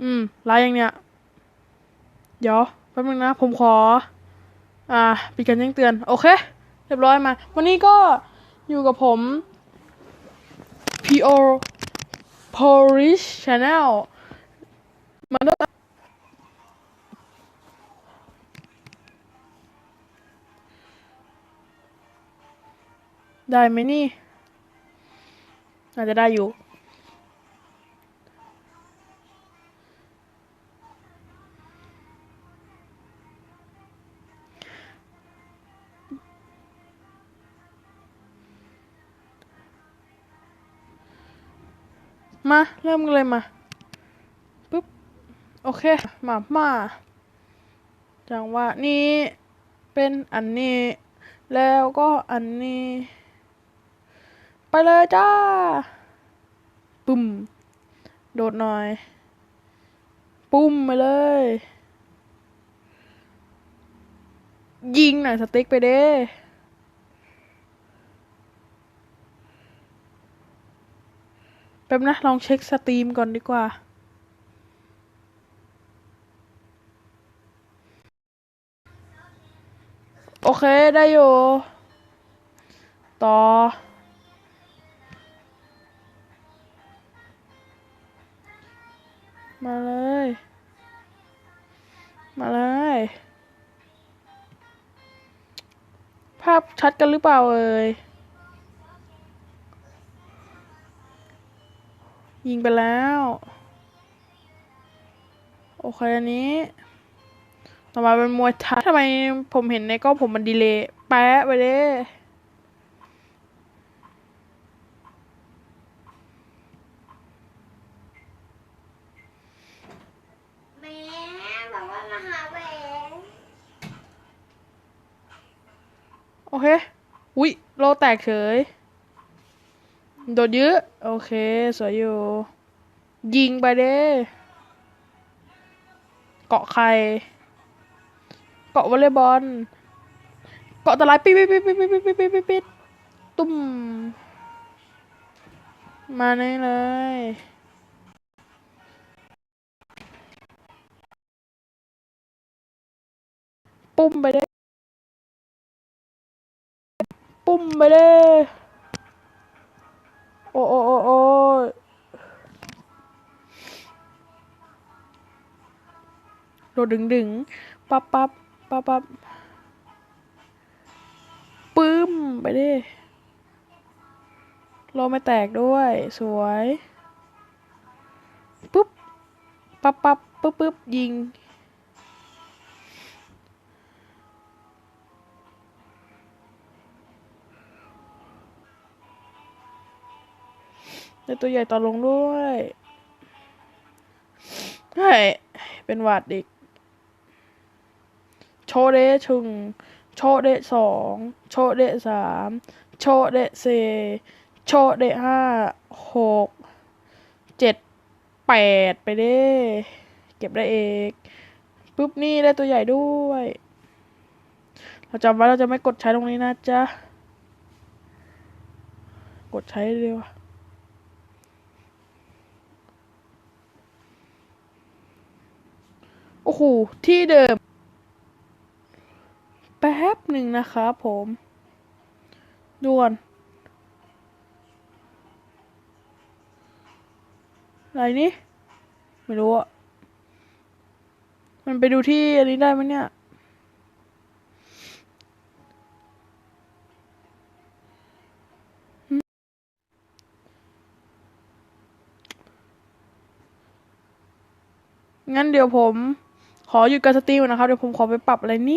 อืมไลฟ์ย่างเนี้ยเดี๋ยวแป๊บนึงนะ ผมขอ อ่าปิดการแจ้งเตือน โอเค เรียบร้อยมา วันนี้ก็อยู่กับผม P.O. Polish Channel มาด้วยได้ไหมนี่อาจจะได้อยู่ มา เริ่มกันเลยมาปุ๊บ โอเค มามาจังหวะนี้เป็นอันนี้ แล้วก็อันนี้ ไปเลยจ้า ปุ้มโดดหน่อย ปุ้มไปเลย ยิงหน่อยสติ๊กไปเด้ แป๊บนะ ลองเช็คสตรีมก่อนดีกว่า โอเค ได้อยู่ ต่อ มาเลย มาเลย ภาพชัดกันหรือเปล่าเอ่ย ยิงไปแล้ว โอเคอันนี้ ต่อมาเป็นมวยไทยทำไมผมเห็นในกล้องผมมันดีเลย์แปะไปเลยแม่บอกว่ามาหาแหวนโอเค อุ๊ย โลแตกเฉย โดดยื้อโอเค สวยอยู่ ยิงไปเด้เกาะใคร เกาะวอลเลย์บอล เกาะตะไลปิดปิดปิดปิดปิดปิดปิดปิดปิดปิดตุ้ม มานี่เลยปุ้มไปเด้ปุ้มไปเด้ โอ้โอ้โอ้โอ้โดดดึงดึงปั๊บปั๊บปั๊บปั๊บปึ้ม ไปด้โลไม่แตกด้วย สวย ปุ๊บ ปั๊บปั๊บปุ๊บปุ๊บยิง ได้ตัวใหญ่ต่อลงด้วยเฮ้ยเป็นหวัดอีก โชเดชึง โชเดสอง โชเดสาม โชเดสี่โชเดห้า หก เจ็ด แปดไปเด้ เก็บได้เอกปุ๊บนี่ได้ตัวใหญ่ด้วย เราจำไว้เราจะไม่กดใช้ตรงนี้นะจ๊ะ กดใช้เร็ว อะโอ้โห ที่เดิม แป๊บหนึ่งนะครับผมด่วนอะไรนี่ ไม่รู้อะมันไปดูที่อันนี้ได้ไหมเนี่ย งั้นเดี๋ยวผม ขอหยุดการสตรีมนนะครับ เดี๋ยวผมขอไปปรับอะไรนี่